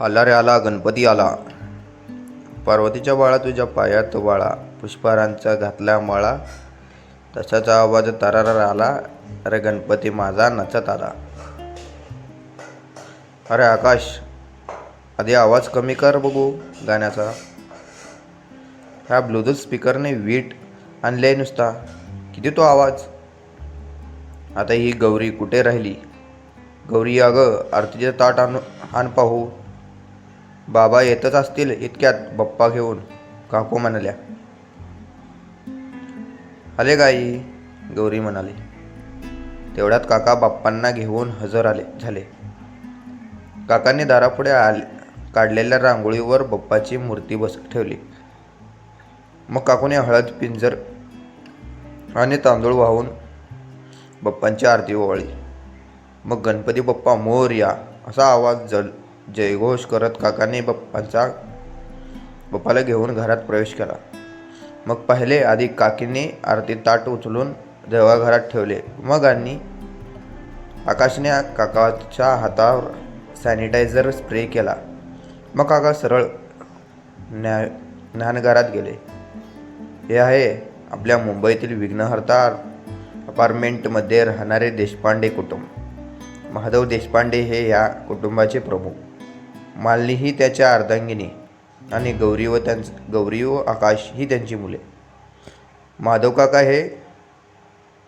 आला रे आला गणपती आला पार्वतीच्या बाळा तुझ्या पायात बाळा पुष्पारांचा घातला माळा. तशाचा आवाज तरारा आला अरे गणपती माझा नचत आला अरे आकाश आधी आवाज कमी कर बघू गाण्याचा. ह्या ब्लूटूथ स्पीकरने वीट आणले नुसता. किती तो आवाज? आता ही गौरी कुठे राहिली? गौरी अगं आरतीचे ताट आण आण पाहू. बाबा येतच असतील इतक्यात बप्पा घेऊन काकू म्हणाल्या. आले गाई गौरी म्हणाली. तेवढ्यात काका बाप्पांना घेऊन हजर आले झाले. काकांनी दारापुढे आले काढलेल्या रांगोळीवर बप्पाची मूर्ती बस ठेवली. मग काकूने हळद पिंजर आणि तांदूळ वाहून बप्पांची आरती ओवाळली. मग गणपती बाप्पा मोरया असा आवाज जल जयघोष करत काकाने बाप्पांचा बाप्पाला घेऊन घरात प्रवेश केला. मग पहिले आधी काकीने आरती ताट उचलून देवाघरात ठेवले. मग आणि आकाशने काकाच्या हातावर सॅनिटायझर स्प्रे केला. मग काका सरळ न्या ज्ञानघरात गेले. हे आहे आपल्या मुंबईतील विघ्नहर्ता अपार्टमेंटमध्ये राहणारे देशपांडे कुटुंब. महादेव देशपांडे हे या कुटुंबाचे प्रमुख. मालिनी ही त्याच्या अर्धांगिनी आणि गौरी व त्यांच गौरी व आकाश ही त्यांची मुले. माधव काका हे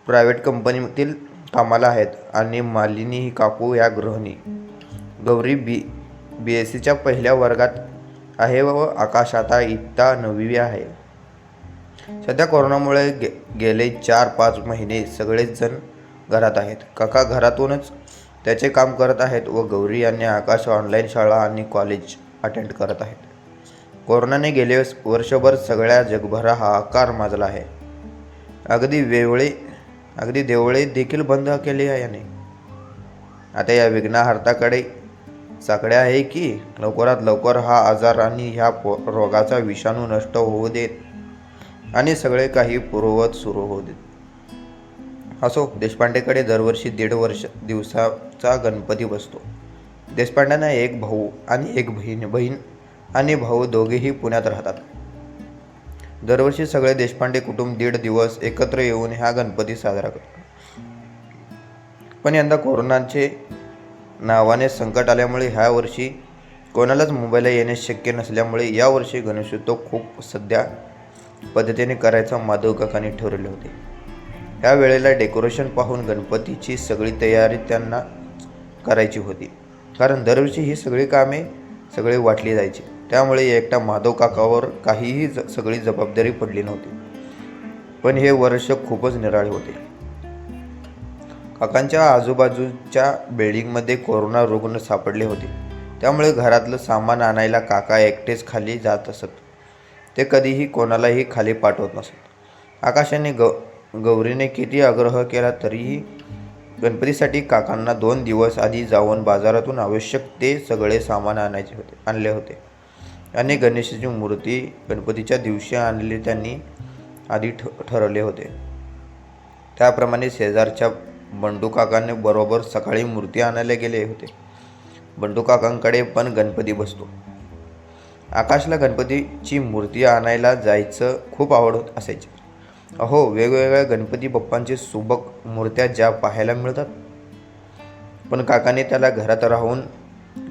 प्रायव्हेट कंपनीतील कामाला आहेत आणि मालिनी ही काकू या गृहिणी. गौरी बी बी एस सीच्या पहिल्या वर्गात आहे व आकाश आता इत्ता नववी आहे. सध्या कोरोनामुळे गे गेले चार पाच महिने सगळेच जण घरात आहेत. काका घरातूनच त्याचे काम करत आहेत व गौरी आणि आकाश ऑनलाईन शाळा आणि कॉलेज अटेंड करत आहेत. कोरोनाने गेले वर्षभर सगळ्या जगभरा हाहाकार माजला आहे. अगदी वेवळे अगदी देवळे देखील बंद केले आहे याने. आता या विघ्नहार्ताकडे साकडे आहे की लवकरात लवकर हा आजार आणि ह्या रोगाचा विषाणू नष्ट होऊ देत आणि सगळे काही पूर्ववत सुरू होऊ देत. असो देशपांडेकडे दरवर्षी दीड वर्ष दिवसाचा गणपती बसतो. देशपांड्यांना एक भाऊ आणि एक बहीण बहीण आणि भाऊ दोघेही पुण्यात राहतात. दरवर्षी सगळे देशपांडे कुटुंब दीड दिवस एकत्र येऊन हा गणपती साजरा करतात. पण यंदा कोरोनाचे नावाने संकट आल्यामुळे ह्या वर्षी कोणालाच मुंबईला येणे शक्य नसल्यामुळे यावर्षी गणेशोत्सव खूप सध्या पद्धतीने करायचा माधव काकांनी ठरवले होते. ह्या वेळेला डेकोरेशन पाहून गणपतीची सगळी तयारी त्यांना करायची होती. कारण दरवर्षी ही सगळी कामे सगळे वाटली जायची. त्यामुळे एकटा माधव काकावर काहीही ज सगळी जबाबदारी पडली नव्हती. पण हे वर्ष खूपच निराळे होते. काकांच्या आजूबाजूच्या बिल्डिंगमध्ये कोरोना रुग्ण सापडले होते. त्यामुळे घरातलं सामान आणायला काका एकटेच खाली जात असत. ते कधीही कोणालाही खाली पाठवत नसत. आकाशाने ग गौरीने किती आग्रह केला तरीही गणपतीसाठी काकांना दोन दिवस आधी जाऊन बाजारातून आवश्यक ते सगळे सामान आणायचे होते आणले होते. आणि गणेशाची मूर्ती गणपतीच्या दिवशी आणली त्यांनी आधी ठ ठरवले होते. त्याप्रमाणे शेजारच्या बंडू काकांनी बरोबर सकाळी मूर्ती आणायला गेले होते. बंडू काकांकडे पण गणपती बसतो. आकाशला गणपतीची मूर्ती आणायला जायचं खूप आवड असायची. अहो वेगवेगळ्या गणपती बाप्पांचे सुबक मूर्त्या ज्या पाहायला मिळतात. पण काकाने त्याला घरात राहून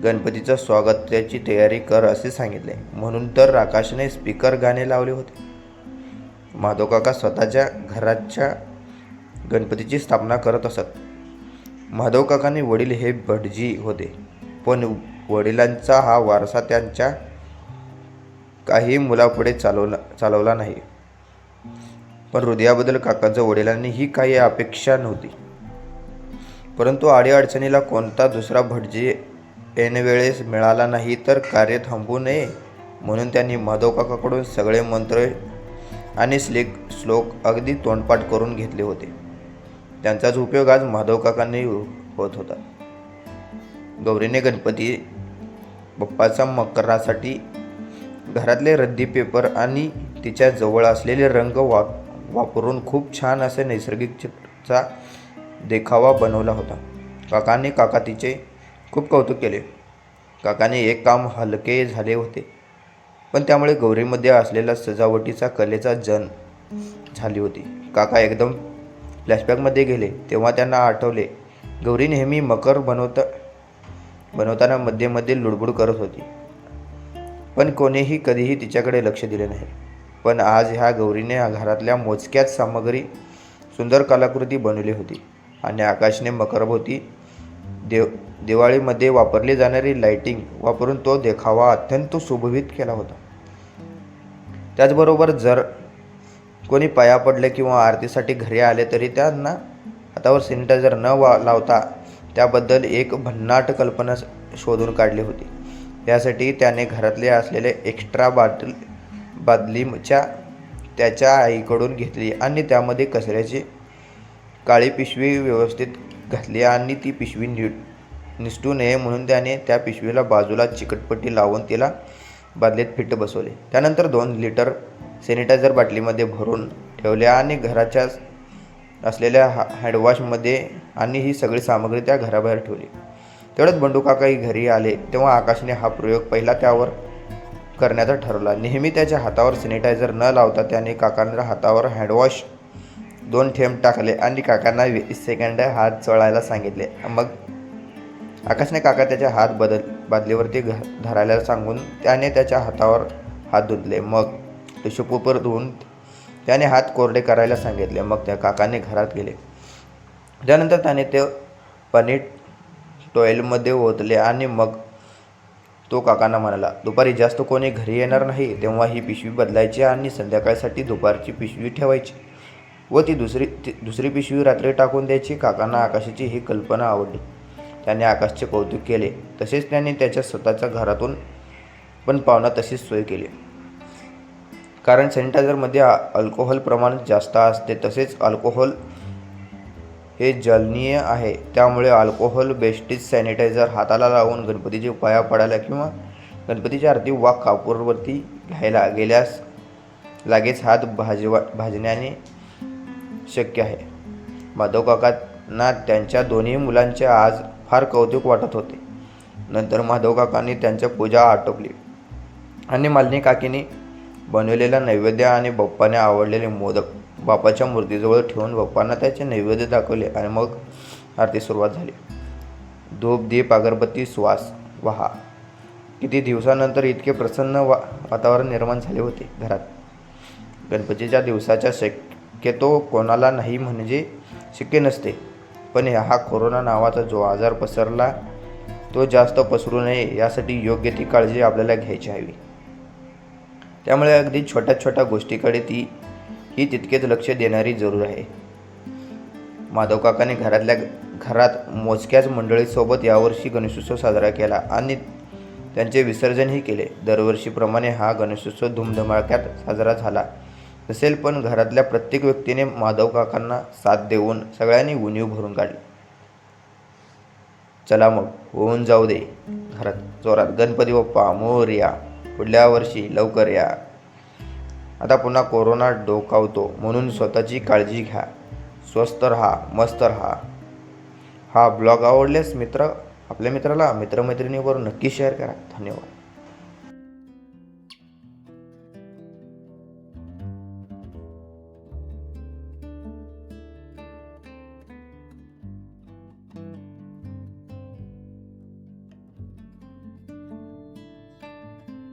गणपतीचं स्वागताची तयारी कर असे सांगितले. म्हणून तर आकाशने स्पीकर गाणे लावले होते. माधव काका स्वतःच्या घराच्या गणपतीची स्थापना करत असत. माधव काकाने वडील हे भटजी होते. पण वडिलांचा हा वारसा त्यांच्या काही मुलापुढे चालवला चालवला नाही. पण हृदयाबद्दल काकांच्या वडिलांनी ही काही अपेक्षा नव्हती. परंतु अडीअडचणीला कोणता दुसरा भटजी ऐनवेळेस मिळाला नाही तर कार्य थांबू नये म्हणून त्यांनी माधवकाकाकडून सगळे मंत्र आणि श्लेक श्लोक अगदी तोंडपाठ करून घेतले होते. त्यांचाच उपयोग आज माधवकाकांनी होत होता. गौरीने गणपती बाप्पाचा मकरासाठी घरातले रद्दी पेपर आणि तिच्या जवळ असलेले रंग वा वापरून खूप छान असे नैसर्गिक चित्राचा देखावा बनवला होता. काकांनी काका तिचे खूप कौतुक केले. काकाने एक काम हलके झाले होते. पण त्यामुळे गौरीमध्ये असलेला सजावटीचा कलेचा जन झाली होती. काका एकदम फ्लॅशबॅकमध्ये गेले. तेव्हा त्यांना आठवले गौरी नेहमी मकर बनवता बनवताना मध्ये मध्ये लुडबुड करत होती. पण कोणीही कधीही तिच्याकडे लक्ष दिले नाही. पण आज ह्या गौरीने घरातल्या मोजक्याच सामग्री सुंदर कलाकृती बनवली होती. आणि आकाशने मकरभोवती देव दिवाळीमध्ये वापरली जाणारी लाइटिंग वापरून तो देखावा अत्यंत सुशोभित केला होता. त्याचबरोबर जर कोणी पाया पडले किंवा आरतीसाठी घरी आले तरी त्यांना हातावर सॅनिटायझर न वा लावता त्याबद्दल एक भन्नाट कल्पना शोधून काढली होती. यासाठी त्याने घरातले असलेले एक्स्ट्रा बाटल बादलीच्या त्याच्या आईकडून घेतली आणि त्यामध्ये कचऱ्याची काळी पिशवी व्यवस्थित घातली आणि ती पिशवी नीट निसटू नये म्हणून त्याने त्या पिशवीला बाजूला चिकटपट्टी लावून तिला बादलीत फिट बसवले. त्यानंतर दोन लिटर सॅनिटायझर बाटलीमध्ये भरून ठेवले आणि घराच्या असलेल्या हा हँडवॉशमध्ये आणि ही सगळी सामग्री त्या घराबाहेर ठेवली. तेवढंच बंडू काकाही घरी आले तेव्हा आकाशने हा प्रयोग पहिला. त्यावर करण्याचा ठरवला. नेहमी त्याच्या हातावर सॅनिटायझर न लावता त्याने काकांच्या हातावर हँडवॉश दोन थेंब टाकले आणि काकांना वीस सेकंड हात चळायला सांगितले. मग आकाशने काका त्याचे हात बदल बादलीवरती घ धरायला सांगून त्याने त्याच्या हातावर हात धुतले. मग टिशू पेपर धुवून त्याने हात कोरडे करायला सांगितले. मग त्या काकाने घरात गेले. त्यानंतर त्याने ते पाणी टॉयलमध्ये ओतले आणि मग तो काकांना म्हणाला दुपारी जास्त कोणी घरी येणार नाही तेव्हा ही पिशवी बदलायची आणि संध्याकाळसाठी दुपारची पिशवी ठेवायची. व ती दुसरी ती दुसरी पिशवी रात्री टाकून द्यायची. काकांना आकाशाची ही कल्पना आवडली. त्याने आकाशचे कौतुक केले. तसेच त्याने त्याच्या स्वतःच्या घरातून पण पाहुणा तशीच सोय केली. कारण सॅनिटायझरमध्ये अल्कोहोल प्रमाण जास्त असते तसेच अल्कोहोल हे जलनीय आहे. त्यामुळे अल्कोहोल बेस्टीज सॅनिटायझर हाताला लावून गणपतीचे पाया पडायला किंवा गणपतीच्या आरती वा कापूरवरती घ्यायला गेल्यास लागेच हात भाजवा भाजण्याने शक्य आहे. माधव काकांना त्यांच्या दोन्ही मुलांचे आज फार कौतुक वाटत होते. नंतर माधव काकांनी त्यांच्या पूजा आटोपली आणि मालिनी काकीने बनवलेला नैवेद्य आणि बप्पाने आवडलेले मोदक बापाच्या मूर्तीजवळ ठेवून बाप्पांना त्याचे नैवेद्य दाखवले आणि मग आरती सुरुवात झाली. धूप दीप अगरबत्ती श्वास वहा. किती दिवसानंतर इतके प्रसन्न वा वातावरण निर्माण झाले होते घरात. गणपतीच्या दिवसाच्या शक्यतो कोणाला नाही म्हणजे शक्य नसते. पण हा कोरोना नावाचा जो आजार पसरला तो जास्त पसरू नये यासाठी योग्य ती काळजी आपल्याला घ्यायची हवी. त्यामुळे अगदी छोट्या छोट्या गोष्टीकडे ती ही तितकेच लक्ष देणारी जरूर आहे. माधवकाकाने घरातल्या घरात मोजक्याच मंडळीसोबत यावर्षी गणेशोत्सव साजरा केला आणि त्यांचे विसर्जनही केले. दरवर्षीप्रमाणे हा गणेशोत्सव धुमधमाक्यात साजरा झाला. नसेल पण घरातल्या प्रत्येक व्यक्तीने माधव काकांना साथ देऊन सगळ्यांनी उणीव भरून काढली. चला मग होऊन जाऊ दे. घरात जोरात गणपती बाप्पा मोरया. पुढल्या वर्षी लवकर या. आता पुन्हा कोरोना डोकावतो म्हणून स्वतःची काळजी घ्या. स्वस्त राहा मस्त राहा. हा ब्लॉग आवडल्यास मित्र आपल्या मित्राला मित्रमैत्रिणीवर नक्की शेअर करा. धन्यवाद.